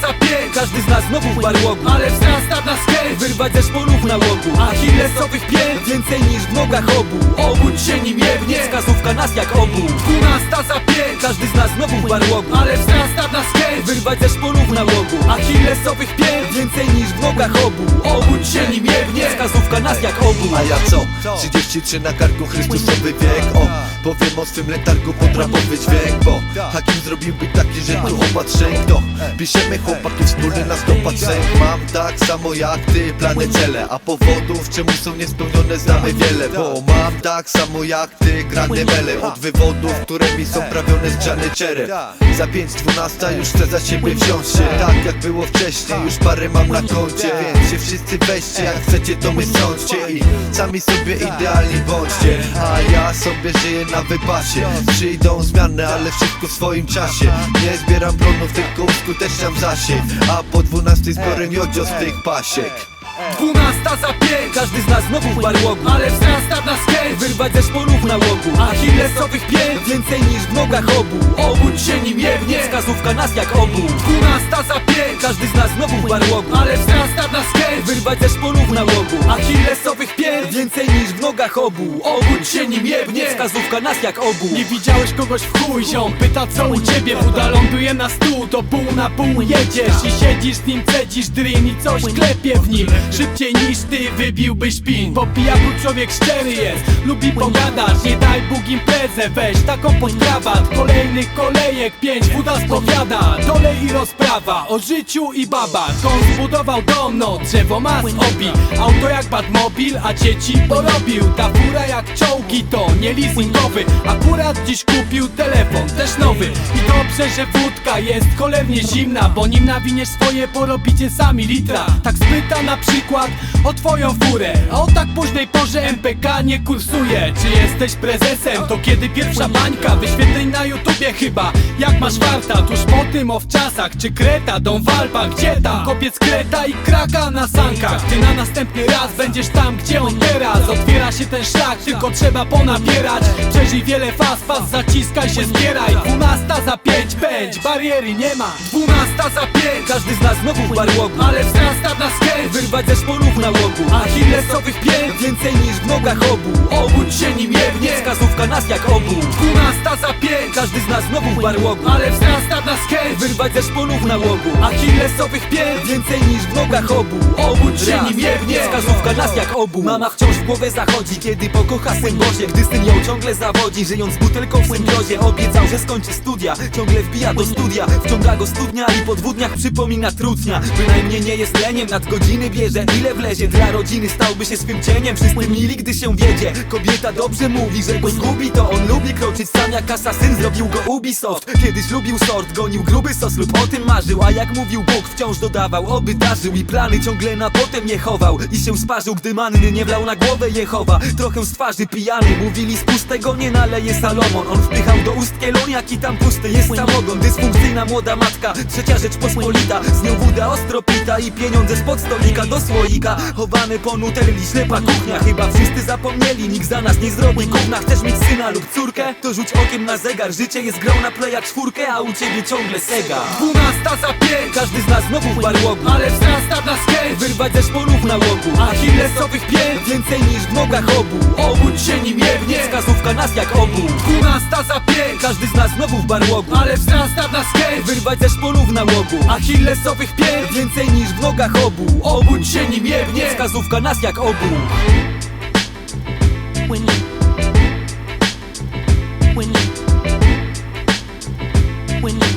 za pięć. Każdy z nas znowu w barłogu Ale wzrasta nas chęć Wyrwać ze szponów nałogu Achillesowych pięt Więcej niż w nogach obu Obudź się nim jebnie Wskazówka nas jak obu. Dwunasta za pięć. Każdy z nas znowu w barłogu Ale wzrasta nas chęć Wyrwać ze szponów nałogu Achillesowych pięt Więcej niż w nogach obu Obudź się nim jebnie Wskazówka nas jak obu. A ja co? 33 na karku Chrystusowy wiek. O, powiem o swym letargu podrapowy dźwięk Bo Hakim zrobiłby taki, że tu opatrzeń Kto? Piszemy chłopaki wspólny na stopatrzeń Mam tak samo jak ty plany cele A powodów czemu są niespełnione znamy wiele Bo mam tak samo jak ty grane mele Od wywodów, którymi są prawione zgrzane czerep Za 5.12 już chcę za siebie wziąć się. Tak jak było wcześniej, już parę mam na koncie Więc się wszyscy weźcie, jak chcecie to my sądźcie I sami sobie idealni bądźcie. A ja sobie żyję na wypasie Przyjdą zmiany, ale wszystko w swoim czasie. Nie zbieram plonów, tylko uskuteczniam zasięg A po 12 zbiorę miodzio z tych pasiek Dwunasta za pięć. Każdy z nas znowu w barłogu Ale wzrasta nas chęć Wyrwać ze szponów nałogu Achillesowych pięt Więcej niż w nogach obu. Obudź się nim jebnie Wskazówka nas jak obu. Dwunasta za pięć. Każdy z nas znowu w barłogu Ale wzrasta nas chęć Wyrwać ze szponów nałogu Achillesowych pięt Więcej niż w nogach obu. Obudź się nim jebnie. Wskazówka nas jak obu. Nie widziałeś kogoś w chuj, ziom? Pyta co u ciebie, woda ląduje na stół. To pół na pół jedziesz i siedzisz z nim Cedzisz dryn i coś klepie w nim. Szybciej niż ty wybiłbyś pin. Po pijaku człowiek szczery jest. Lubi pogadać, nie daj Bóg imprezę Weź. Taką pod krawat Kolejnych kolejek pięć. Woda spowiada Dole i rozprawa O życiu i babach On zbudował dom, no drzewo ma z obi. Auto jak Batmobil, a dzieci porobił Ta fura jak czołgi to nie leasingowy. Akurat dziś kupił telefon, też nowy. I dobrze, że wódka jest cholernie zimna Bo nim nawiniesz swoje porobicie sami litra. Tak spyta na przykład o twoją furę. A o tak późnej porze MPK nie kursuje. Czy jesteś prezesem? To kiedy pierwsza bańka? Wyświetleń na YouTubie chyba. Jak masz warta? Tuż po tym o wczasach Czy Kreta, dom w Alpach? Gdzie tam? Kopiec Kreta i kraka na sankach. Ty na następny raz będziesz tam, gdzie on teraz. Otwiera się ten szlak, tylko trzeba ponabierać. Przeżyj wiele faz, faz zaciskaj się, zbieraj. Dwunasta za pięć, pędź, bariery nie ma. Dwunasta za pięć, Każdy z nas znowu w barłogu ale wzrasta nas chęć Wyrwać ze szponów nałogu Achillesowych pięt, Więcej niż w nogach obu. Obudź się nim jebnie Wskazówka nas jak obu Dwunasta za pięć, Każdy z nas znowu w barłogu ale wzrasta nas chęć Wyrwać ze szponów nałogu Achillesowych pięt, Więcej niż w nogach obu. Obudź się jebnie Wskazówka nas jak obu Mama wciąż w głowę zachodzi, kiedy pokocha syn Bozie Gdy syn ją ciągle zawodzi, żyjąc butelką w symbiozie Obiecał, że skończy studia, ciągle wbija do studia Wciąga go studnia i po dwóch dniach przypomina trudnia Bynajmniej nie jest leniem, nad godziny bierze Ile wlezie, dla rodziny stałby się swym cieniem. Wszyscy mili, gdy się wiedzie. Kobieta dobrze mówi, że go zgubi To on lubi kroczyć. Sam jak asasyn Zrobił go Ubisoft. Kiedyś lubił sort, gonił gruby sos lub o tym marzył. A jak mówił Bóg, wciąż dodawał Oby darzył i plany ciągle na potem nie chował. I się sparzył, gdy manny nie wlał na głowę Jehowa. Trochę z twarzy pijany Mówili z pustego nie naleje Salomon. On wpychał do ust kieloniak i tam pusty jest samogon. Dysfunkcyjna młoda matka Trzecia rzecz pospolita. Z nią woda ostro pita I pieniądze spod stolika do słoika. Chowane po nutelli, ślepa kuchnia. Chyba wszyscy zapomnieli, nikt za nas nie zrobi Chcesz mieć syna lub córkę? To rzuć okiem na zegar. Życie jest grą na playa czwórkę A u ciebie ciągle sega. Dwunasta za pięć, Każdy z nas znowu w barłogu. Ale wzrasta nas chęć Wyrwać ze szponów nałogu Achillesowych pięt, Więcej niż w nogach obu. Obudź się nim jebnie. Wskazówka nas jak obu. Dwunasta za pięć, Każdy z nas znowu w barłogu. Ale wzrasta nas chęć Wyrwać ze szponów nałogu Achillesowych pięt, Więcej niż w nogach obu. Obudź się nim jebnie. Wskazówka nas jak obu. When you when you when you